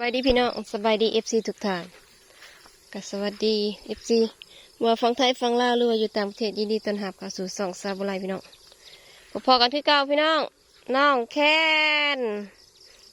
สบายดีพี่น้องสบายดีเอฟซีทุกท่านก็สวัสดีเอฟซีว่าฟังไทยฟังลาวหรือว่าอยู่ต่างประเทศยินดีต้อนรับเข้าสู่สองซาบุไรพี่น้องพอๆกันที่เก้าพี่น้องน้องแคน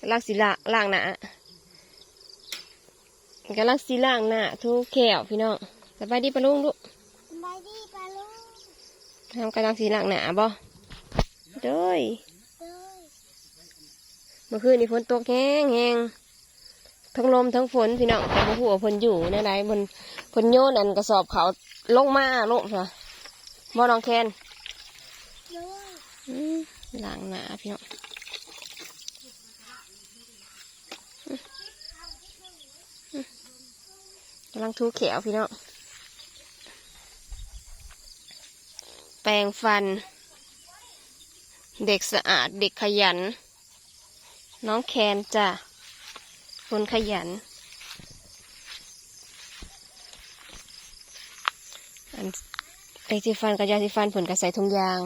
กำลังสีละล่างหนากำลังสีล่างหน้าทุกแขวพี่น้องสบายดีปะลุงลูกบายดีปลาลูกทำกำลังสีล่างหน้าบ่เด้ยเด้ยเมื่อคืนนี่ฝนตกแห้งแห้ง ทั้งลมทั้งฝนพี่น้องแต่บ่ฮู้ว่าเพิ่นอยู่ในใดเพิ่นพนโยนอันกระสอบเขาลงมาลงค่ะบ่น้องแคนเด้ยอืมล้างหนาพี่น้องกำลังทูแขวพี่น้องแปรงฟัน เด็กสะอาดเด็กขยัน น้องแคนจ้ะ คนขยัน อันไอที่ฟันกับยาที่ฟันผลกระใส่ถุงยาง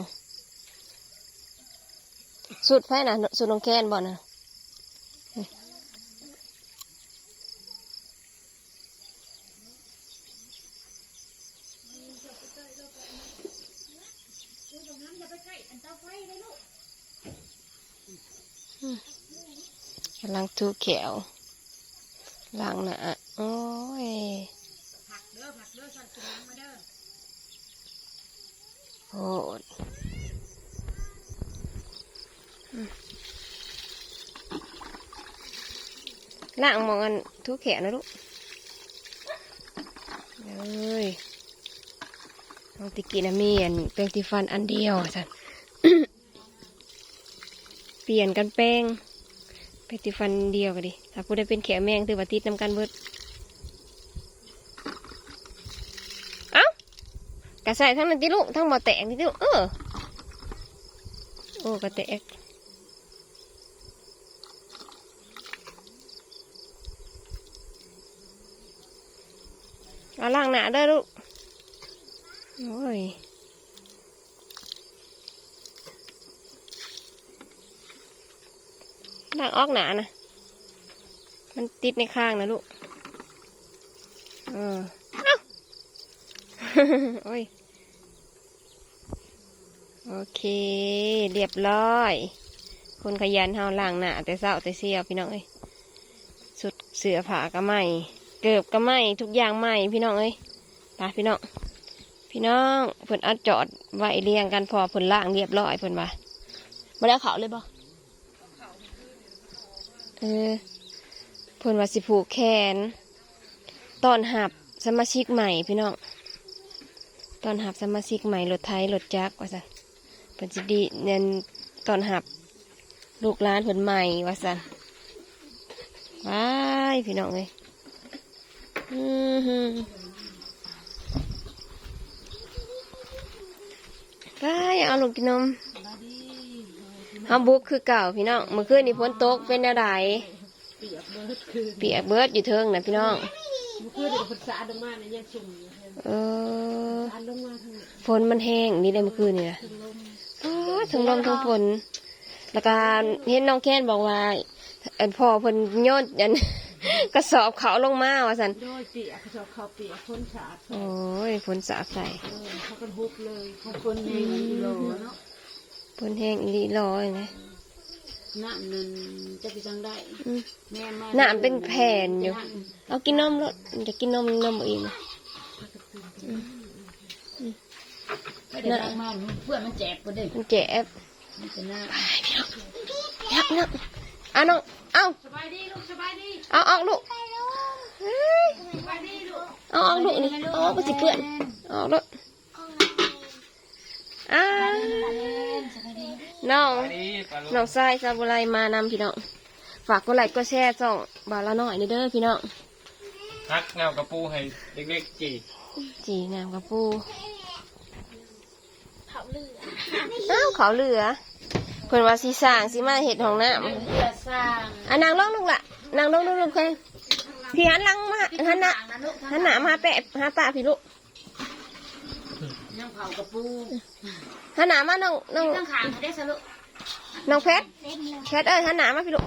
สุดไฟนะสุดนองแคนบ่นะกำลังทูเขียว ล้างหนะโอ้ยโหดล้างมองกันทูเขียวนะลูกเอ้ยน้องติกินะมีอันแปรงสีฟันอันเดียวสันเปลี่ยนกันแป้ง ไปติฟันเดียวกันดิถ้าผู้ได้เป็นแขวแมงถือว่าติดนำกันเบิด เอ้ากระใส่ทั้งนั้นติลูกทั้งหมดแตกติลูกเออ โอ้กระแตกเอาล่างหนาเด้อลูก โอ้ย ล่างออกหนานะมันติดในข้างนะลูก เออเอ้าโอ้ย โอเค เรียบร้อย คนขยันเฮาล่างหนาแต่เศร้าแต่เสียพี่น้องเอ้ยสุดเสือผากระไหมเกือบกระไหมทุกอย่างไหมพี่น้องเอ้ยตาพี่น้อง พี่น้องเพิ่นอัดจอดไว้เรียงกันพอเพิ่นล่างเรียบร้อยเพิ่นว่ามาได้เขาเลยบ่ ออเพิ่นว่าสิผูกแขนตอนหับสมาชิกใหม่พี่น้องตอนหับสมาชิกใหม่รถไทยรถจักว่าสันเพิ่นสิดีเน้นตอนหับลูกหลานเพิ่นใหม่ว่าสันว้ายพี่น้องเลยอือหือว้ายเอาลูกกินนม ฮัมบุกคือเก่าพี่น้องเมื่อคืนนี่ฝนตกเป็นอะไรเปียกเบิดคือเปียกเบิดอยู่เทิงนะพี่น้องมันคือเดี๋ยวฝนสาดลงมาเนี่ยยังชุ่มอยู่เออสาดลงมาทั้งฝนมันแห้งนี่ได้เมื่อคืนนี่นะลมอ้าถึงลมทั้งฝนแล้วก็เห็นน้องแค้นบอกว่าอันพ่อเพิ่นโยนอันกระสอบเขาลงมาว่าสันโดยเปียกเขาชอบเขาเปียกฝนสาดโอ้ยฝนสาดใส่เออเขากันฮุบเลยเขาคนในกิโลเนาะ ฝนแห้งอีหลีลอยนะน้ำนั่นจะไปจังได้อืม แม่มาน้ำเป็นแผ่นอยู่ เอากินนมแล้วจะกินนมนมอีกนะไม่ได้ดังมากเพื่อนมันแจกไปเด้มันเจ็บมันจะน่ายับยับเอาน้องเอาสบายดีลูกสบายดีเอาออกลูกเฮ้ยสบายดีลูกเอาออกลูกนี่เอาออกไปสิเพื่อนเอาออกลูกของเราอ้าสบายดี น้องน้องทรายซาบุไรมานำพี่น้อง ฝากกดไลค์กดแชร์ส่องบาทละหน่อยนี่เด้อพี่น้องฮักเงากระปูให้เด็กๆจีจีงามกับปูเขาเลืออ้าวเขาเหลือเพิ่นว่าสีสร้างสีมาเห็ดของน้เพื่อสร้างำอะนางลงลูกละนางลงลูกลูกแค่พี่หันหลังมาหันหน้านะลูกหันหน้ามาแปะหาตาพี่ลูก ยังเผากระปูหันหน้ามาน้องน้องข้างขางได้สลุน้องเพชรเต็มเลยเพชรเอ้ยหันหน้ามาพี่ลูก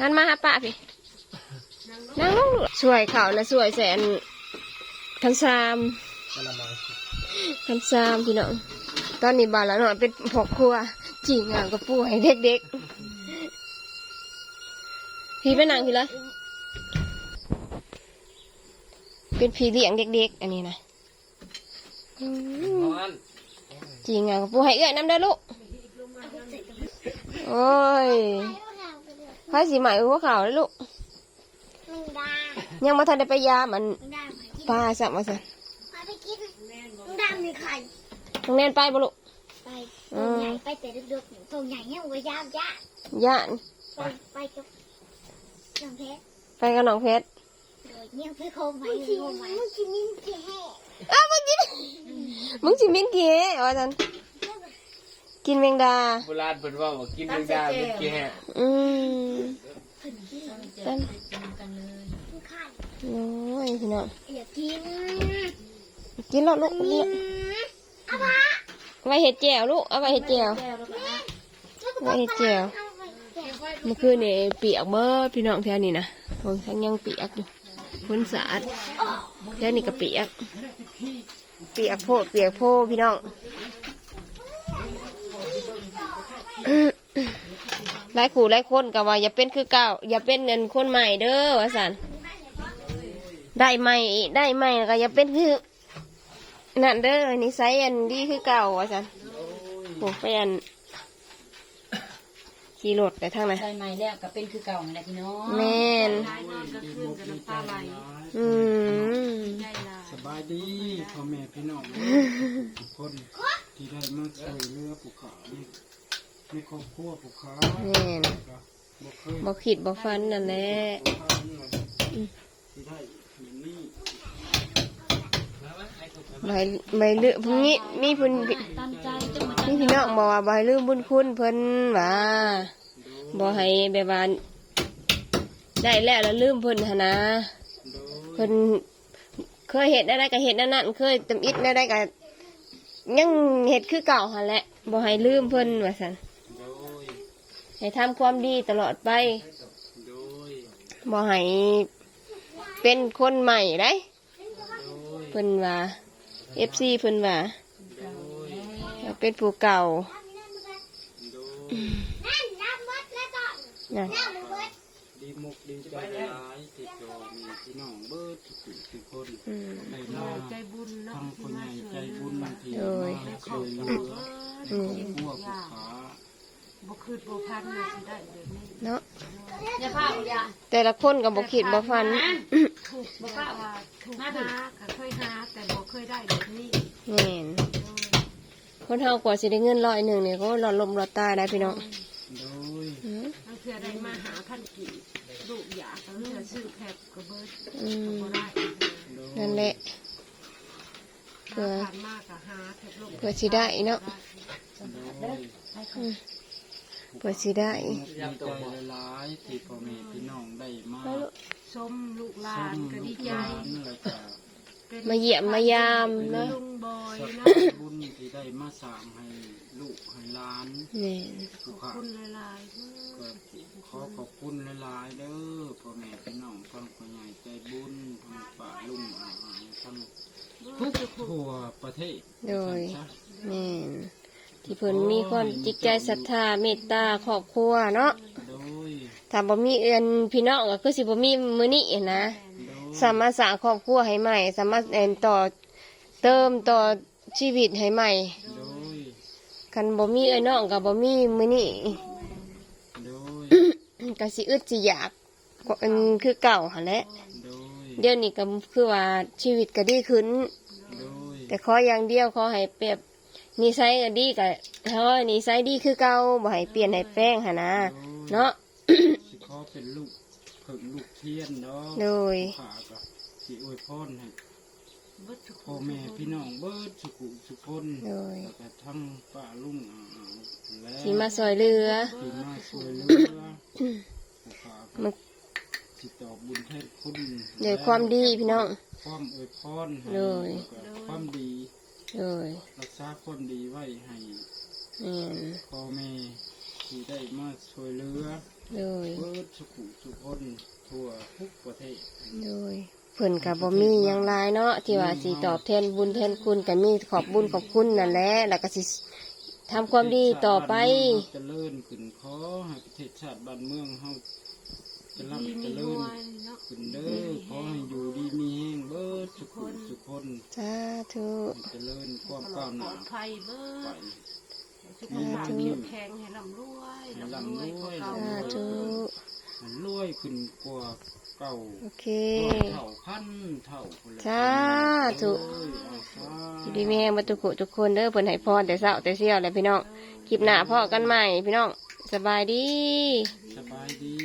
หันมาหาป้าพี่นั่งลงลูกสวยเขานะสวยแสนคันซามกระมังคันซามพี่น้องตอนนี้บานแล้วหน่อยเป็นพอกครัวจีงานกับปูให้เด็กๆพี่ไปนั่งพี่เลย เป็นพี่เลี้ยงเด็กๆ อันนี้นะอืมร้อนจีงานกับปูให้เอื้อยน้ำได้อลูก โอ้ยไปเอาหางไปเลยไพ่สีใหม่หัวขาวเลยลูกมึงดายังมาทันได้ไปยามันมึงดาไปกินปลาสับมาสิไปไปกินมึงดามีไข่โรงเรียนไปบ่ลูก ไปตัวใหญ่ไปแต่ดึกๆตัวใหญ่เนี่ยว่ายามยากย่านไปไปกับน้องเพชร ไปกับน้องเพชรโดย เนี่ยเพื่อโคมไหมโคมไหมมึงกินนี่มึงกินแห่อ้าวมึงกินมึงสิมินกี่เฮ้ว่าจันกินแมงดาโบราณเพิ่นว่าว่ากินแมงดาเป็นกี่แห่อืมเต็มกันเลยมึงไข่โอ้ยพี่น้องอย่ากินกินแล้วลูกกินแล้วเอาปะเอาไว้เห็ดแจ่วลูกเอาไว้เห็ดแจ่วแก้วแล้วก็อะไว้เห็ดแจ่วเอาไปแจกเมื่อคืนนี่เปียกเบิดพี่น้องแถวนี้นะโอ้ยทั้งยังเปียกอยู่ พ้นสะอาดแถวนี้ก็เปียก เปียกโพดเปียกโพพี่น้องหลายขู่หลายคนก็ว่า อย่าเป็นคือเก่าอย่าเป็นเงินคนใหม่เด้อว่าสันได้ใหม่ได้ใหม่ก็อย่าเป็นคือนั่นเด้อนิสัยอันดีคือเก่าว่าสันโอ้ไปอัน ขี่รถไปทางไหนใส่ใหม่แล้วก็เป็นคือเก่านั่นแหละพี่น้องแม่นอืมสบายดีพ่อแม่พี่น้องทุกคนที่ได้มาช่วยเหลือผู้ขาในในครอบครัวผู้ขาแม่นก็บ่เคยบ่ขีดบ่ฟันนั่นแหละผู้ขาเนี่ยที่ได้อ ย่างนี้ใบใบลือพวกนี้มีเพิ่นตั้งใจจนมานี่พี่น้องบอกว่าบ่ให้ลืมบุญคุณเพิ่นว่าบ่ให้แบบว่าได้แล้วแล้วลืมเพิ่นหนนะเพิ่นเคยเฮ็ดได้ก็เฮ็ดนั่นนั่นเคยตำอิดได้ก็ยังเฮ็ดคือเก่าหั่นแหละบ่ให้ลืมเพิ่นว่าซั่นโดยให้ทำความดีตลอดไป โดยบ่ให้เป็นคนใหม่ได้ เพิ่นว่า FC เพิ่นว่าโดยอยากเป็นผู้เก่าโดยนั่นน้ำมดแล้วก็นั่นน้ำมันมดดีมุกดีใจหลายที่โจมีพี่น้องเบิดทุกทุกคนอืมได้มาทำคนใหญ่ใจบุญที่โดยมาช่วยเหลืออืมพวกผู้ขาบ่คืดบ่พันน่ะสิได้แบบนี้เนาะอย่าพาอย่าแต่ละคนก็บ่คิดบ่ฝัน ถูกบ่ว่าว่าถูกหาก็เคยหาแต่บ่เคยได้แบบนี้แม่นคนเฮากว่าสิได้เงินร้อยหนึ่งเนี่ยก็รอดลมรอดตายได้พี่น้องโดยอืมบางเทื่อได้มาหาพันกี่ลูกอยากก็เลือซื้อแคบก็เบิดอืมบ่ได้โดยนั่นแหละเพื่อผ่านมากก็หาแคบลูกเพื่อสิได้เนาะโดยอืมเพื่อสิได้ดีใจหลายๆที่พ่อแม่พี่น้องได้มา ชมลูกหลาส้นมก็ลูดีกใจหลานแล้วก็เป็นมาเยี่ยมมายามเนาะลุงบอยสักนะบุญที่ได้มาสร้างให้ลูกให้หลานแม่นผู้ขอบขาคุณหลายๆเด้อ ก็ขอขอบคุณหลายๆเด้อพ่อแม่พี่น้องทั้งพ่อใหญ่ใจบุญทั้งป่าลุงอาหารทั้งทุกทั่วประเทศโดยแม่นที่เพิ่นมีความจิตใจศรัทธาเมตตาครอบครัวเนาะโดย ถ้าบ่มีเอื้อนพี่น้องก็คือสิบ่มีมื้อนี้นะโดยสามารถสร้างครอบครัวให้ใหม่ สามารถเอ็นต่อเติมต่อชีวิตให้ใหม่โดยคันบ่มีเอ้ยน้องก็บ่มีมื้อนี้โดยก็สิอึดสิอยากก็อันคือเก่าหั่นแหละโดยเดี๋ยวนี้ก็คือว่าชีวิตก็ดีขึ้นโดยแต่ขออย่างเดียวขอให้เปรียบนิสัยก็ดีก็เฮานิสัยดีคือเก่าบ่ให้เปลี่ยนให้แป้งหั่นนะเนาะ สิขอเป็นลูกเพิ่งลูกเทียนเนาะโดยขาก็สิอวยพรให้เบิดทุกคพ่อนแม่พี่น้องเบิดสุขุสุคนโดย แล้วก็ทั้งป้าลุงอาอาและที่มาซอยเรือ ที่มาช่วยเหลือผู้ขามึกติดต่อบุญแทนคุณด้วยความดีพี่น้อง ความอวยพรให้โดย แล้วก็ความดีโดยรักษาคนดีไว้ให้ แม่นพ่อแม่ที่ได้มาช่วยเหลือ โดย เบิดสุขุสุคนทั่วทุกประเทศ โดยเพิ่นกับบ่มีหยังหลายเนาะที่ว่าสิตอบแทนบุญแทนคุณก็มีขอบบุญขอบคุณนั่นแหละแล้วก็สิทำความดีต่อไป เจริญขึ้นขอให้ประเทศชาติบ้านเมืองเฮาเจะร่ำมีเจมีริด้ญวยเนาะขึ้นเด้อขอให้อยู่ดีมีแห้งเบิดสุขุสุคนสาธุ เจริญความตลอก้าวดหปลน้าอดภัยเบิไป ด สุขภาพเข้มแข็งให้ร่ำรวยร่ำรวยกว่าเก่าสาธุมันรวยขึ้นกว่าเก่าโอเคเท่าพันเท่าพุ่นแหละสาธุเอ้ยเอาสาอยู่ดีมีแรงมาทุกคนทุกคนเด้อเพิ่นให้พรแต่เช้าแต่เสี้ยวแหละพี่น้องคลิปหน้าพ่อกันใหม่พี่น้องสบายดี สบายดี